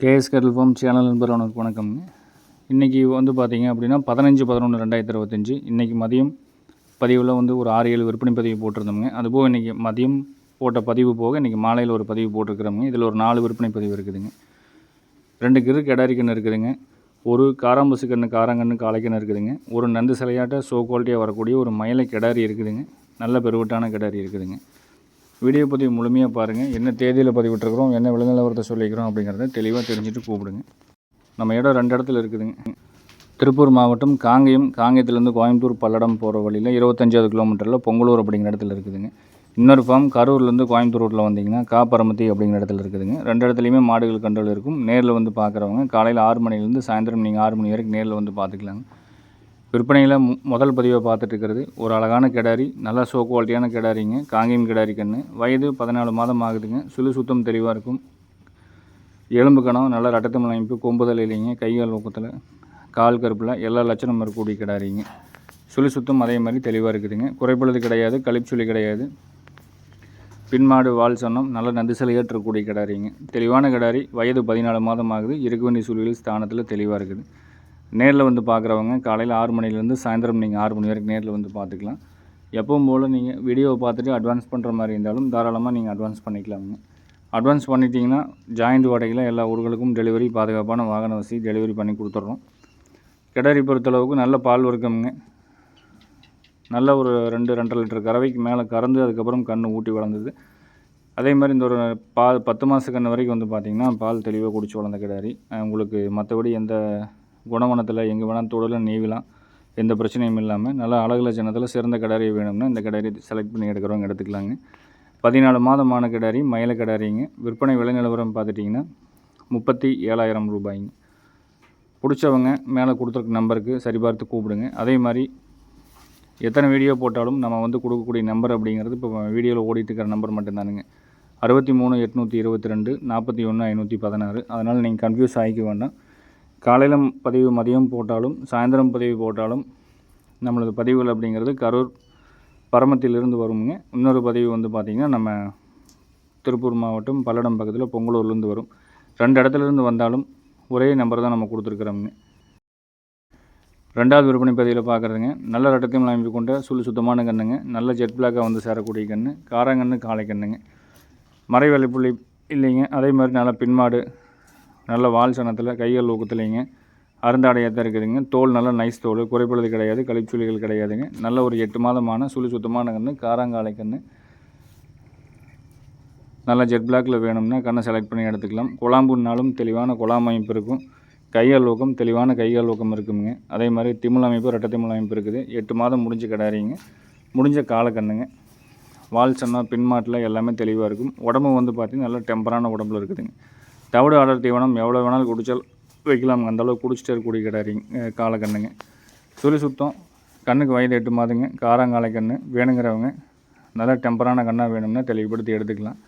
KS கடல் form channel நண்பர் அவனுக்கு வணக்கம்ங்க இன்றைக்கி வந்து பார்த்தீங்க அப்படின்னா பதினஞ்சு பதினொன்று ரெண்டாயிரத்தி இருபத்தஞ்சி. இன்றைக்கி மதியம் பதிவில் வந்து ஒரு ஆறு ஏழு விற்பனை பதிவு போட்டிருந்தோம்ங்க. அதுபோக இன்றைக்கி மதியம் போட்ட பதிவு போக இன்றைக்கி மாலையில் ஒரு பதிவு போட்டிருக்கிறோம்ங்க. இதில் ஒரு நாலு விற்பனை பதிவு இருக்குதுங்க. ரெண்டு கிரு கெடாரி கன்று இருக்குதுங்க. ஒரு காராம்பசு கன்று காராங்கன்று காளைக்கன்று இருக்குதுங்க. ஒரு நந்து சிலையாட்ட சோ குவாலிட்டியாக வரக்கூடிய ஒரு மயிலை கெடாரி இருக்குதுங்க. நல்ல பெருவட்டான கெடாரி இருக்குதுங்க. வீடியோ பதிவு முழுமையாக பாருங்கள் என்ன தேதியில் பதிவிட்டுருக்குறோம் என்ன விலங்குநிலவரத்தை சொல்லிக்கிறோம் அப்படிங்கிறத தெளிவாக தெரிஞ்சுட்டு கூப்பிடுங்க. நம்ம இடம் ரெண்டு இடத்துல இருக்குதுங்க. திருப்பூர் மாவட்டம் காங்கேயம். காங்கேயத்துலேருந்து கோயம்புத்தூர் பல்லடம் போகிற வழியில் இருபத்தஞ்சாவது கிலோமீட்டரில் பொங்கலூர் அப்படிங்கிற இடத்துல இருக்குதுங்க. இன்னொரு ஃபார்ம் கரூர்லேருந்து கோயம்புத்தூர் ரோட்டில் வந்தீங்கன்னா காப்பரமத்தி அப்படிங்கிற இடத்துல இருக்குதுங்க. ரெண்டு இடத்துலையுமே மாடுகள் கண்ட்ரோல் இருக்கும். நேரில் வந்து பார்க்குறவங்க காலையில் ஆறு மணிலேருந்து சாயந்தரம் நீங்கள் ஆறு மணி வரைக்கும் நேரில் வந்து பார்த்துக்கலாங்க விற்பனையில் முதல் பதிவை பார்த்துட்டுருக்கிறது. ஒரு அழகான கிடாரி நல்ல சோ குவாலிட்டியான கிடாரிங்க காங்கேயம் கிடாரி கன்று வயது பதினாலு மாதம் ஆகுதுங்க. சுழு சுத்தம் தெளிவாக இருக்கும். எலும்பு கணம் நல்லா ரட்டத்தமிழ் அமைப்பு கொம்புதல் இல்லைங்க கைகால் ஊக்கத்தில் கால் கருப்பில் எல்லா லட்சணம் இருக்கக்கூடிய கிடாரிங்க. சுழி சுத்தம் அதே மாதிரி தெளிவாக இருக்குதுங்க. குறைப்பழுது கிடையாது கழிப்புச்சுழி கிடையாது. பின்மாடு வால் சொன்னம் நல்ல நந்து சிலையேற்றக்கூடிய கிடாரிங்க. தெளிவான கிடாரி வயது பதினாலு மாதம் ஆகுது. இருக்க வேண்டிய சூழலில் ஸ்தானத்தில் தெளிவாக இருக்குது. நேரில் வந்து பார்க்குறவங்க காலையில் ஆறு மணிலேருந்து சாயந்தரம் நீங்கள் ஆறு மணி வரைக்கும் நேரில் வந்து பார்த்துக்கலாம் எப்பவும் போல் நீங்கள் வீடியோவை பார்த்துட்டு அட்வான்ஸ் பண்ணுற மாதிரி இருந்தாலும் தாராளமாக நீங்கள் அட்வான்ஸ் பண்ணிக்கலாமுங்க அட்வான்ஸ் பண்ணிட்டீங்கன்னா ஜாயிண்ட் வாடகையில் எல்லா ஊர்களுக்கும் டெலிவரி பாதுகாப்பான வாகன வசதி டெலிவரி பண்ணி கொடுத்துட்றோம் கிடரி பொறுத்தளவுக்கு நல்ல பால் இருக்குங்க நல்ல ஒரு ரெண்டு ரெண்டரை லிட்டர் கறவைக்கு மேலே கறந்து அதுக்கப்புறம் கன்று ஊட்டி வளர்ந்தது. அதே மாதிரி இந்த ஒரு பால் பத்து மாத கன்று வரைக்கும் வந்து பார்த்திங்கன்னா பால் தெளிவாக குடிச்சு வளர்ந்த கிடாரி. உங்களுக்கு மற்றபடி எந்த குணவனத்தில் எங்கே வேணால் தொடலில் நீவிலாம் எந்த பிரச்சனையும் இல்லாமல் நல்லா அழகுல ஜனத்தில் சிறந்த கிடாரி வேணும்னா இந்த கிடாரி செலக்ட் பண்ணி எடுக்கிறவங்க எடுத்துக்கலாங்க. பதினாலு மாதமான கிடாரி மயில கிடாரிங்க. விற்பனை விலை நிலவரம் பார்த்துட்டிங்கன்னா முப்பத்தி ஏழாயிரம் ரூபாய்ங்க. பிடிச்சவங்க மேலே கொடுத்துருக்க நம்பருக்கு சரிபார்த்து கூப்பிடுங்க. அதே மாதிரி எத்தனை வீடியோ போட்டாலும் நம்ம வந்து கொடுக்கக்கூடிய நம்பர் அப்படிங்கிறது இப்போ வீடியோவில் ஓடிட்டு இருக்கிற நம்பர் மட்டும்தானுங்க. அறுபத்தி மூணு எட்நூற்றி இருபத்தி ரெண்டு நாற்பத்தி ஒன்று ஐநூற்றி பதினாறு. அதனால் நீங்கள் கன்ஃபியூஸ் ஆகிக்க வேண்டாம். காலையில் பதிவு மதியம் போட்டாலும் சாயந்தரம் பதிவு போட்டாலும் நம்மளது பதிவுகள் அப்படிங்கிறது கரூர் பரமத்திலிருந்து வருங்க இன்னொரு பதிவு வந்து பார்த்திங்கன்னா நம்ம திருப்பூர் மாவட்டம் பல்லடம் பக்கத்தில் பொங்கலூர்லேருந்து வரும். ரெண்டு இடத்துலேருந்து வந்தாலும் ஒரே நம்பர் தான் நம்ம கொடுத்துருக்குறோம்ங்க. ரெண்டாவது விற்பனை பதிவில் பார்க்குறதுங்க. நல்ல ரட்டத்தையும் அமைப்பு கொண்ட சுழி சுத்தமான கண்ணுங்க நல்ல ஜெட் பிளாக்காக வந்து சேரக்கூடிய கன்று. காராங்கன்று காளை கண்ணுங்க மறை புள்ளி இல்லைங்க. அதே மாதிரி நல்ல பின்மாடு நல்ல வால் சனத்தில் கைகள் ஊக்கத்துலேங்க. அருந்தாடையாக தான் இருக்குதுங்க. தோல் நல்லா நைஸ் தோல். குறைப்பழுது கிடையாது. கழிப்புச்சுளிகள் கிடையாதுங்க. நல்ல ஒரு எட்டு மாதமான சுழி சுத்தமான கன்று காராங்காலை கன்று. நல்ல ஜெட் பிளாக்கில் வேணும்னா கண்ணை செலக்ட் பண்ணி எடுத்துக்கலாம். குழாம்புனாலும் தெளிவான குழாம் அமைப்பு இருக்கும். கையால் ஊக்கம் தெளிவான கையால் ஊக்கம் இருக்குங்க. அதே மாதிரி திமிழ் அமைப்பு ரெட்டை திமிழ் அமைப்பு இருக்குது. எட்டு மாதம் முடிஞ்ச கிடாரிங்க. முடிஞ்ச காலக்கண்ணுங்க வால் சன்னா பின்மாட்டில் எல்லாமே தெளிவாக இருக்கும். உடம்பு வந்து பார்த்திங்கன்னா நல்லா டெம்பரான உடம்புல இருக்குதுங்க. தவிடு ஆடர் தீவனம் எவ்வளோ வேணாலும் குடிச்சால் வைக்கலாம். அந்த அளவுக்கு குடிச்சிட்டு இருக்கக்கூடிய கிடையாதுங்க காலக்கண்ணுங்க. சுழி சுத்தம். கண்ணுக்கு வயது எட்டு மாதங்க. காராங்காலை கன்று வேணுங்கிறவங்க. நல்லா டெம்பரான கண்ணாக வேணும்னா தெளிவுபடுத்தி எடுத்துக்கலாம்.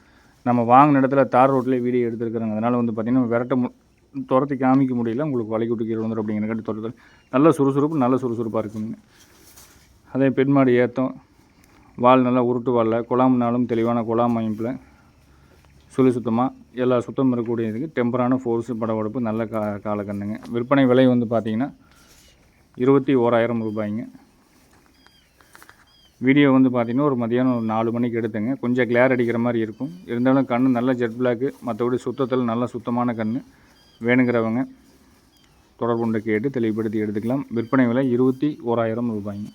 நம்ம வாங்கின இடத்துல தார் ரோட்லேயே வீடியோ எடுத்துருக்குறாங்க. அதனால் வந்து பார்த்திங்கன்னா விரட்ட மு துரத்தி காமிக்க முடியல. உங்களுக்கு வலை குட்டி கீழே வந்துடும் அப்படிங்கிறக்காட்டி துரத்து நல்ல சுறுசுறுப்பு நல்ல சுறுசுறுப்பாக இருக்குங்க. அதே பெண்மாடி ஏற்றம் வால் நல்லா உருட்டு வாலில். குழாம்னாலும் தெளிவான குழாம் அமைப்பில். சுழி சுத்தமாக எல்லா சுத்தம் இருக்கக்கூடியதுக்கு டெம்பரான ஃபோர்ஸு படவடப்பு நல்ல கா காலக்கண்ணுங்க. விற்பனை விலை வந்து பார்த்திங்கன்னா இருபத்தி ஓராயிரம் ரூபாய்ங்க. வீடியோ வந்து பார்த்திங்கன்னா ஒரு மதியானம் ஒரு நாலு மணிக்கு எடுத்தேங்க. கொஞ்சம் கிளியர் அடிக்கிற மாதிரி இருக்கும். இருந்தாலும் கண் நல்ல ஜெட் பிளாக்கு மற்றபடி சுத்தத்தில் நல்ல சுத்தமான கண் வேணுங்கிறவங்க தொடர்பு கொண்டு கேட்டு தெளிவுபடுத்தி எடுத்துக்கலாம். விற்பனை விலை இருபத்தி ஓராயிரம் ரூபாய்ங்க.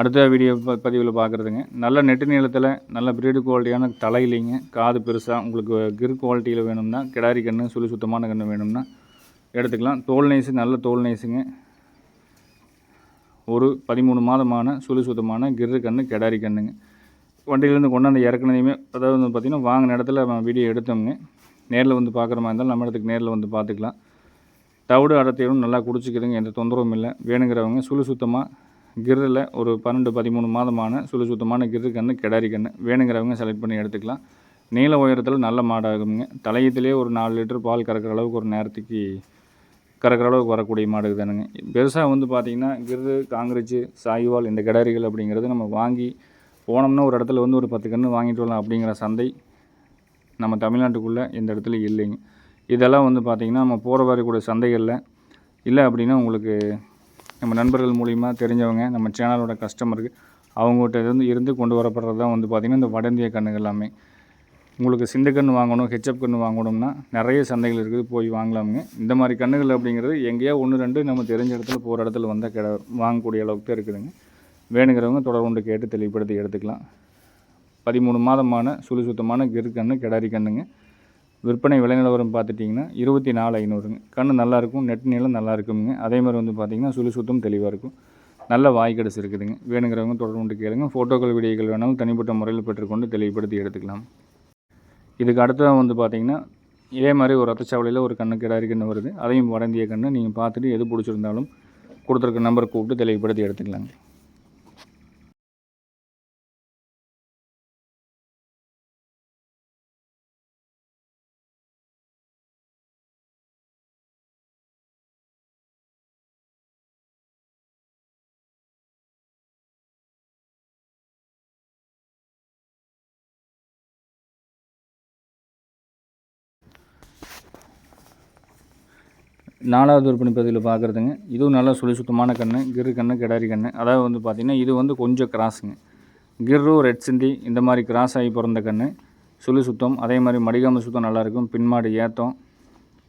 அடுத்த வீடியோ ப பதிவில் பார்க்குறதுங்க நல்ல நெட்டு நீளத்தில் நல்ல பிரீடு குவாலிட்டியான தலையிலிங்க காது பெருசாக உங்களுக்கு கிரு குவாலிட்டியில் வேணும்னா கிடாரி கன்று சுழி சுத்தமான கன்று வேணும்னா எடுத்துக்கலாம். தோல் நைஸு நல்ல தோல் நைஸுங்க ஒரு பதிமூணு மாதமான சுழி சுத்தமான கிரு கன்று கிடாரி கன்றுங்க வண்டியிலேருந்து கொண்டாந்து இறக்குனதையுமே அதாவது வந்து பார்த்திங்கன்னா வாங்கின இடத்துல நம்ம வீடியோ எடுத்தோம்ங்க. நேரில் வந்து பார்க்குற மாதிரி இருந்தாலும் நம்ம இடத்துக்கு நேரில் வந்து பார்த்துக்கலாம் தவிடு அடத்தையும் நல்லா குடிச்சிக்கிறதுங்க எந்த தொந்தரவும் இல்லை. வேணுங்கிறவங்க சுழி சுத்தமாக கிரில் ஒரு பன்னெண்டு பதிமூணு மாதமான சுழி சுத்தமான கிரு கன்று கிடாரி கன்று வேணுங்கிறவங்க செலக்ட் பண்ணி எடுத்துக்கலாம். நீள உயரத்தில் நல்ல மாடாகுங்க தலையத்திலே ஒரு நாலு லிட்டர் பால் கறக்கிற அளவுக்கு ஒரு நேரத்துக்கு கறக்கிற அளவுக்கு வரக்கூடிய மாடு தானுங்க. பெருசாக வந்து பார்த்திங்கன்னா கிரு காங்கிரச்சு சாய்வால் இந்த கிடாரிகள் அப்படிங்கிறது நம்ம வாங்கி போனோம்னா ஒரு இடத்துல வந்து ஒரு பத்து கன்று வாங்கிட்டு வரலாம் அப்படிங்கிற சந்தை நம்ம தமிழ்நாட்டுக்குள்ளே எந்த இடத்துல இல்லைங்க. இதெல்லாம் வந்து பார்த்திங்கன்னா நம்ம போகிற வரக்கூடிய சந்தைகளில் இல்லை அப்படின்னா உங்களுக்கு நம்ம நண்பர்கள் மூலிமா தெரிஞ்சவங்க நம்ம சேனலோட கஸ்டமருக்கு அவங்ககிட்ட இருந்து இருந்து கொண்டு வரப்படுறது தான் வந்து பார்த்திங்கன்னா இந்த வட இந்திய எல்லாமே. உங்களுக்கு சிந்து கன்று வாங்கணும் ஹெச்எப் கன்று வாங்கணும்னா நிறைய சந்தைகள் இருக்குது போய் வாங்கலாமுங்க. இந்த மாதிரி கன்றுகள் அப்படிங்கிறது எங்கேயோ ஒன்று ரெண்டு நம்ம தெரிஞ்ச இடத்துல போகிற இடத்துல வந்தால் கிட வாங்கக்கூடிய அளவுக்கு தான் இருக்குதுங்க. வேணுங்கிறவங்க தொடர்பு கேட்டு தெளிவுபடுத்தி எடுத்துக்கலாம். பதிமூணு மாதமான சுழி சுத்தமான கிரு கன்று கிடாரி கன்றுங்க விற்பனை விலை நிலவரம் பார்த்துட்டிங்கன்னா இருபத்தி நாலு ஐநூறுங்க. கண் நல்லாயிருக்கும் நெட் நீளம் நல்லா இருக்குங்க அதே மாதிரி வந்து பார்த்திங்கன்னா சுழி சுத்தம் தெளிவாக இருக்கும். நல்ல வாய்க்கடைசு இருக்குதுங்க. வேணுங்கிறவங்க தொடர்பு கேளுங்க. ஃபோட்டோக்கள் வீடியோக்கள் வேணாலும் தனிப்பட்ட முறையில் பெற்றுக்கொண்டு தெளிவுபடுத்தி எடுத்துக்கலாம். இதுக்கு அடுத்ததாக வந்து பார்த்திங்கன்னா இதே மாதிரி ஒரு ரத்தச்சாவடியில் ஒரு கண்ணு கிடாரி கன்று வருது. அதையும் வடந்திய கன்று நீங்கள் பார்த்துட்டு எது பிடிச்சிருந்தாலும் கொடுத்துருக்க நம்பர் கூப்பிட்டு தெளிவுபடுத்தி எடுத்துக்கலாங்க. நாலாவது விற்பனை பதிவில் பார்க்குறதுங்க இதுவும் நல்லா சுழி சுத்தமான கன்று கிரு கன்று கிடாரி கன்று அதாவது வந்து பார்த்திங்கன்னா இது வந்து கொஞ்சம் கிராஸுங்க. கிர்ரு ரெட் சிந்தி இந்த மாதிரி கிராஸ் ஆகி பிறந்த கன்று சுழி சுத்தம் அதே மாதிரி மடிகாமல் சுத்தம் நல்லாயிருக்கும் பின்மாடு ஏத்தம்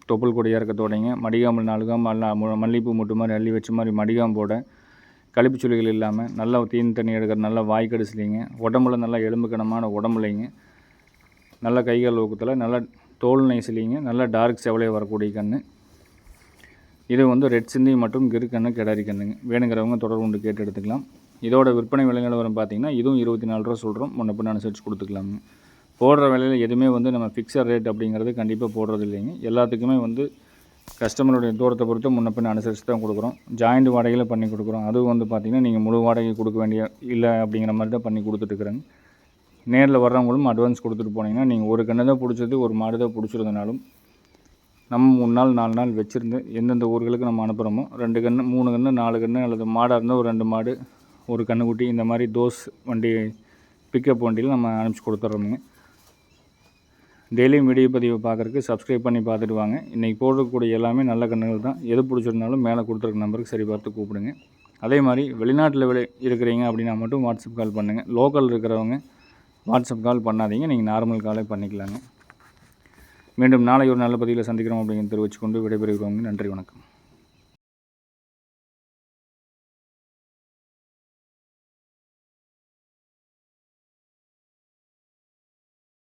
தொப்புள் கொடி இறக்கத்தோடைங்க மடிகாமல் நாலு காமல் மல்லிகைப்பூ மூட்டு மாதிரி அள்ளி வச்ச மாதிரி மடிகாம்போட கழிப்பு சுழிகள் இல்லாமல் நல்லா தீன் தண்ணி எடுக்கிற நல்லா வாய் உடம்புல நல்லா எலும்புக்கணமான உடம்புலைங்க. நல்ல கைகால் ஊக்கத்தில் நல்லா தோல் நைசிலிங்க நல்லா டார்க் செவலையை வரக்கூடிய கன்று இது வந்து ரெட் சிந்தி மற்றும் கிரு கெடாரி கிடாரி கண்ணுங்க வேணுங்கிறவங்க தொடர்பு கொண்டு கேட்டு எடுத்துக்கலாம். இதோட விற்பனை விலை நிலவரம் பார்த்தீங்கன்னா இதுவும் இருபத்தி நாலு ரூபா சொல்கிறோம் முன்ன பின் அனுசரித்து கொடுத்துக்கலாங்க. போடுற விலையில் எதுவுமே வந்து நம்ம ஃபிக்ஸட் ரேட் அப்படிங்கிறது கண்டிப்பாக போடுறது இல்லைங்க. எல்லாத்துக்குமே வந்து கஸ்டமருடைய தூரத்தை பொறுத்து முன்ன பின்ன அனுசரித்து தான் கொடுக்குறோம். ஜாயிண்ட் வாடகையில் பண்ணி கொடுக்குறோம். அதுவும் வந்து பார்த்திங்கன்னா நீங்கள் முழு வாடகை கொடுக்க வேண்டிய இல்லை அப்படிங்கிற மாதிரி தான் பண்ணி கொடுத்துட்ருக்குறேங்க நேரில் வர்றவங்களும் அட்வான்ஸ் கொடுத்துட்டு போனீங்கன்னா நீங்கள் ஒரு கன்று தான் பிடிச்சது ஒரு மாடு தான் பிடிச்சிருந்தனாலும் நம்ம மூணு நாள் நாலு நாள் வச்சுருந்து எந்தெந்த ஊர்களுக்கு நம்ம அனுப்புகிறோமோ ரெண்டு கன்று மூணு கன்று நாலு கன்று அல்லது மாடாக இருந்தால் ஒரு ரெண்டு மாடு ஒரு கன்றுக்குட்டி இந்த மாதிரி தோஸ் வண்டி பிக்கப் வண்டியில் நம்ம அனுப்பிச்சி கொடுத்துட்றோமுங்க டெய்லியும் வீடியோ பதிவு பார்க்குறக்கு சப்ஸ்கிரைப் பண்ணி பார்த்துட்டு வாங்க. இன்றைக்கி போடக்கூடிய எல்லாமே நல்ல கன்றுகள் தான். எது பிடிச்சிருந்தாலும் மேலே கொடுத்துருக்க நம்பருக்கு சரி பார்த்து கூப்பிடுங்க. அதே மாதிரி வெளிநாட்டில் விளை இருக்கிறீங்க அப்படின்னா மட்டும் வாட்ஸ்அப் கால் பண்ணுங்கள் லோக்கல் இருக்கிறவங்க வாட்ஸ்அப் கால் பண்ணாதீங்க. நீங்கள் நார்மல் காலே பண்ணிக்கலாங்க. மீண்டும் நாளை ஒரு நல்ல பதிவில் சந்திக்கிறோம் அப்படிங்கிறத தெரிவிச்சுக்கொண்டு விடைபெறுகிறோம். நன்றி வணக்கம்.